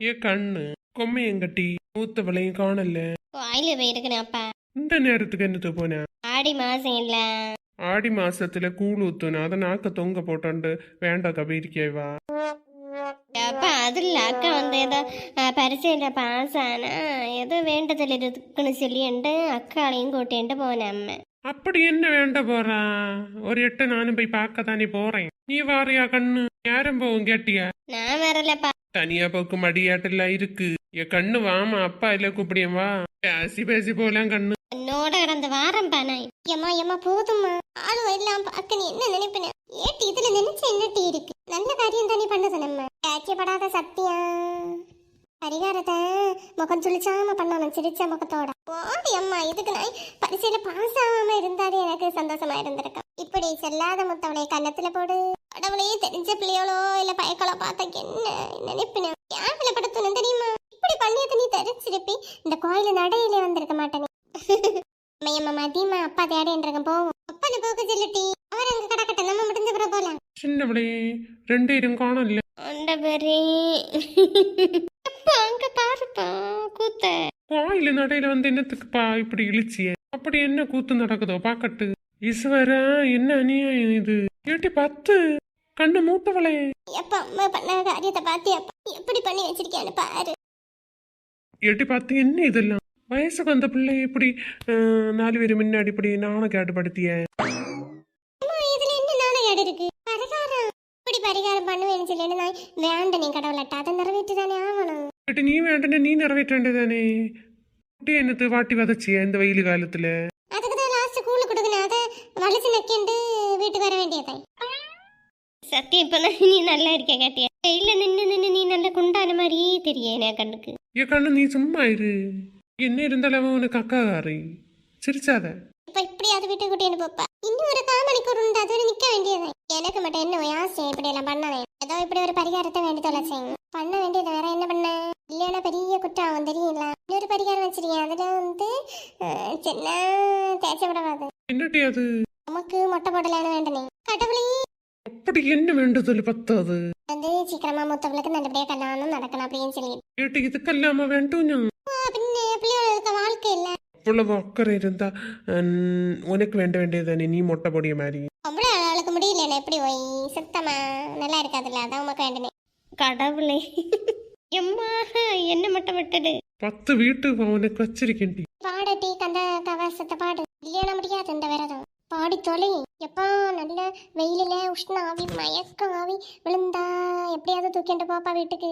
ஏ கண்ணு கொம்மையங்கட்டி மூத்தவளையும் காணல. கோயில போயிருக்கணும் அப்பா இந்த நேரத்துக்கு என்னது போன? ஆடி மாசம் இல்ல. ஆடி மாசத்துல கூழ் ஊத்துன அதை நாக்க தொங்க போட்டாண்டு வேண்டாம் கபீரிக்கேவா அப்பா அது இல்ல அக்கா வந்து ஏதோ பரிசையில பாஸ் ஆனா ஏதோ வேண்டதில் இருக்குன்னு சொல்லிட்டு அக்காளையும் கூட்டிட்டு போனேன் அப்படி என்ன வேண்ட போறா? ஒரு எட்டு நானும் போய் பார்க்க தானே போறேன். நீ வாரியா கண்ணு. யாரும் போவும் கேட்டியா? நான் வரலப்பா. தனியா போக்கு மடியாட்டெல்லாம் இருக்கு. என் கண்ணு வாமா அப்பா இல்ல கூப்பிடியம் வா. பேசி பேசி போலாம் கண்ணு. என்னோட கடந்த வாரம் பானாய் ஏமா ஏமா போதும்மா. ஆளு எல்லாம் பார்க்க நீ என்ன நினைப்பின? ஏட்டி இதுல நினைச்சு டீ இருக்கு? நல்ல காரியம் தானே பண்ணது நம்ம. காய்ச்சப்படாத சத்தியா பரிகாரத்தை முகம் சுழிச்சாம பண்ணணும் சிரிச்ச முகத்தோட. போடி அம்மா இதுக்கு நான் பரிசையில பாஸ் ஆகாம இருந்தாலே எனக்கு சந்தோஷமா இருந்திருக்கேன் இப்படி செல்லாத முத்தவளை கன்னத்துல போடு. கடவுளே தெரிஞ்ச பிள்ளையோளோ இல்ல பயக்களோ பார்த்தா என்ன நினைப்பின? யாருல படுத்தணும் தெரியுமா? இப்படி பண்ணியது நீ தெரிஞ்சிருப்பி. இந்த கோயில நடையிலே வந்திருக்க மாட்டேனே. மையம்மா மதியம்மா அப்பா தேடின்றிருக்க போவோம். அப்பனை போக சொல்லிட்டி. அவர் அங்க கடக்கட்ட நம்ம முடிஞ்ச பிறகு போலாம். சின்னவளே ரெண்டு பேரும் காணல ஆண்டவரே. அப்பா அங்க பாருப்பா கூத்த. கோயில நடையில வந்து என்னத்துக்குப்பா இப்படி இழிச்சிய? அப்படி என்ன கூத்து நடக்குதோ பாக்கட்டு. ஈஸ்வரா என்ன அநியாயம் இது? ஏட்டி பத்து கண்ணு மூத்தவளே. அப்பா அம்மா பண்ண காரியத்தை பாத்தியாப்பா? எப்படி பண்ணி வச்சிருக்கேன்னு பாரு. ஏட்டி பார்த்து என்ன இதெல்லாம்? வயசுக்கு வந்த பிள்ளை இப்படி அஹ், நாலு பேர் முன்னாடி இப்படி நாண கேட்டுப்படுத்திய? அம்மா இதுல என்ன நாணயம் இருக்கு? பரிகாரம். இப்படி பரிகாரம் பண்ணுவேன்னு சொல்லிட்டு நான் வேண்ட நீ கடவுளட்ட அதை நிறைவேற்றி தானே ஆகணும். ஏட்டி நீ வேண்டன நீ நிறைவேற்ற வேண்டியதானே குட்டி என்னத்து வாட்டி வதச்சிய இந்த வெயில் காலத்துல? அதுக்கு தான் லாஸ்ட் கூழ் கொடுக்கணும். அதை வலிச்சு நக்கிண்டு வேண்டியதை சத்தியம் இப்ப நீ நல்லா இருக்க கேட்டியா? வெயில நின்னு நின்னு நீ நல்ல குண்டான மாதிரியே தெரிய என் கண்ணுக்கு. என் கண்ணு நீ சும்மா இரு. என்ன இருந்தாலும் அவன் உனக்கு அக்காகாரி சிரிச்சாத. இப்ப இப்படியாவது வீட்டு கூட்டிட்டு போப்பா. இன்னும் ஒரு காமணிக்கூர் உண்டு அது வரை நிக்க வேண்டியது எனக்கு மட்டும் என்ன ஒரு ஆசை? இப்படி எல்லாம் பண்ணவேன் ஏதோ இப்படி ஒரு பரிகாரத்தை வேண்டி தொலைச்சேன். பண்ண வேண்டியது வேற என்ன பண்ண? இல்லைன்னா பெரிய குற்றம் ஆகும் தெரியுங்களா இன்னொரு பரிகாரம் வச்சிருக்கேன் அதுல வந்து சின்ன தேய்ச்ச விடவாது என்னட்டி அது? நமக்கு மொட்டை போடலான்னு வேண்டனே கடவுளே அப்படி என்ன வேண்டுதல் பத்தாது வந்து சீக்கிரமா மூத்தவளுக்கு நல்லபடியா கல்யாணம் நடக்கணும் அப்படின்னு சொல்லி ஏட்டி இதுக்கல்லாம வேண்டும் ஞா. பின்ன பிள்ளைகளுக்கு வாழ்க்கை இல்ல அவ்வளவு அக்கறை இருந்தா ஹம், உனக்கு வேண்ட வேண்டியதானே நீ மொட்டை பொடிய மாதிரி அவ்வளோ ஆளுக்கு முடியல எப்படி போய் சுத்தமா நல்லா இருக்காதுல்ல அதான் உமக்கு வேண்டனே கடவுளே எம்மா என்ன மட்டும் விட்டுடு பத்து வீட்டு உனக்கு வச்சிருக்கேன்டி பாடட்டி கந்த கவசத்தை பாடு இல்லையா முடியாது இந்த விரதம் பாடி தொலை. எப்பா நல்ல வெயிலில உஷ்ண ஆவி மயக்க ஆவி விழுந்தா எப்படியாவது தூக்கிட்டு போப்பா வீட்டுக்கு.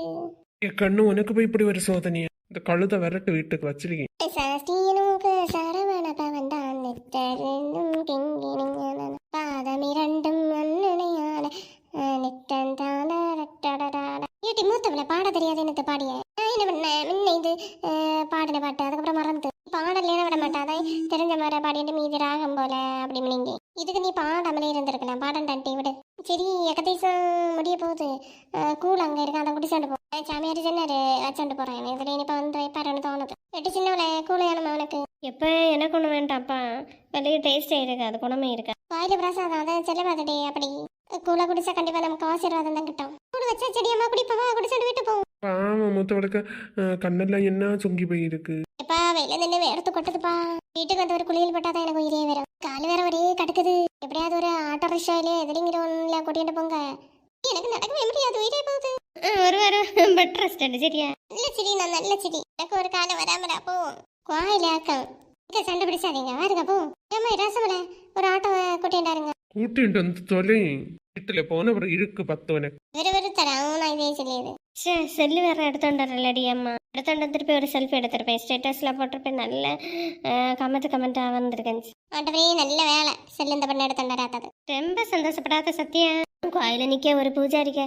என் கண்ணு உனக்கு போய் இப்படி ஒரு சோதனையா இந்த கழுத விரட்டு வீட்டுக்கு வச்சிருக்கேன். சஷ்டியனுக்கு சரவண பவந்தான் நித்தரென்னும் கிங்கிணிஞான பாதம் இரண்டும் அண்ணனையான நித்தந்தான ஏட்டி மூத்தவளை பாட தெரியாது எனக்கு பாடிய? மாட்டாதே தெரிஞ்ச மாதிரி பாடிட்டு மீதி ராகம் போல அப்படி முடிங்க இதுக்கு நீ பாடாமலே இருந்திருக்கலாம். பாடம் தட்டி விடு. சரி எக்கதீசம் முடிய போகுது. கூழ் அங்க இருக்கு. அதை குடிச்சாண்டு போ. சாமியார் சொன்னாரு. வச்சாண்டு போறேன். இதுல இனிப்ப வந்து வைப்பாருன்னு தோணுது. எட்டு சின்னவளை கூழ் வேணுமா உனக்கு? எப்ப எனக்கு ஒண்ணு வேண்டாம்ப்பா. வெளியே டேஸ்டே இருக்காது. குணமே இருக்கா வாயில பிரசாதம். அதை செல்லவாதடி அப்படி. கூழ குடிச்சா கண்டிப்பா நமக்கு ஆசீர்வாதம் தான் கிட்டும். கூழ் வச்சா செடியம்மா குடிப்பவா குடிச்சாண்டு வீட்டு போவோம் பாவம் மூத்தவளுக்கு அஹ், கண்ணெல்லாம் என்ன சொங்கி போயிருக்கு? எப்பா வெளில நின்று வேர்த்து கொட்டுதுப்பா வீட்டுக்கு வந்து ஒரு குளியல் போட்டாதான் எனக்கு உயிரே வரும் கால் வேற ஒரே கடுக்குது எப்படியாவது ஒரு ஆட்டோ ரிக்ஷாயிலே எதிரிங்கிற ஒன்றுல கூட்டிட்டு போங்க எனக்கு நடக்கவே முடியாது உயிரே போகுது ஒரு வாரம் பெட் ரெஸ்ட் சரியா நல்ல செடி நான் நல்ல செடி எனக்கு ஒரு காலம் வராமடா போவோம் கோயில ஆக்கம் இங்க சண்டை பிடிச்சாதீங்க வாருங்க போ ஏமா ரசமல ஒரு ஆட்டோவை கூட்டிட்டாருங்க கூட்டிட்டு வந்து தொலை வீட்டுல போன ஒரு இருக்கு பத்து உனக்கு விறுவிறுத்தரம் நான் இதே சொல்லியது சே செல்லு வேற எடுத்துட்டுறலடி அம்மா எடுத்துட்டு திருப்பி ஒரு செல்ஃபி எடுத்திருப்பேன். ஸ்டேட்டஸ்ல போட்டிருப்பேன். நல்ல கமெண்ட் கமெண்டா வந்திருக்கேன். ஆட்டவே நல்ல வேலை. செல்லு இந்த பண்ண எடுத்துட்டாது ரொம்ப சந்தோஷப்படாத சத்தியா கோயில நிக்க ஒரு பூஜாரிக்க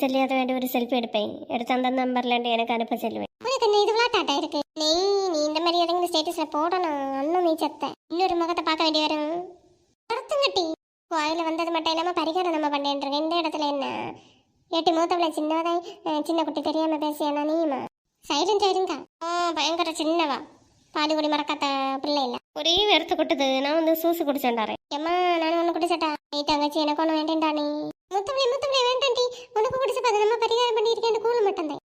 செல்லியாத வேண்டிய ஒரு செல்ஃபி எடுப்பேன். எடுத்து அந்த நம்பர்ல எனக்கு அனுப்ப சொல்லுவேன். உனக்கு என்ன இது விளாட்டாட்டா இருக்கு? நீ நீ இந்த மாதிரி இறங்கி ஸ்டேட்டஸ்ல போடணும்? அண்ணன் நீ செத்த. இன்னொரு முகத்தை பார்க்க வேண்டி வரும். அர்த்தங்கட்டி கோயில வந்தது மட்டும் இல்லாம பரிகாரம் நம்ம பண்ணிட்டு இந்த இடத்துல என்ன? ஏட்டி மூத்தவளை சின்னவதை அஹ், சின்ன குட்டி தெரியாம பேசியானா நீமா சைலண்ட் ஆயிருங்க. ஆ பயங்கர சின்னவா. பாடி குடி மறக்காத பிள்ளை இல்ல. ஒரே வெறுத்து கொட்டுது. நான் வந்து சூசு குடிச்சேன்டாரேன் ஏம்மா நானும் ஒண்ணு குடிச்சட்டா நீ தங்கச்சி எனக்கு ஒண்ணு வேண்டாம்டா நீ. முத்தவளை முத்தவளை வேண்டாண்டி உனக்கு குடிச்ச நம்ம பரிகாரம் பண்ணியிருக்கேன். கூழ் மட்டும் தான்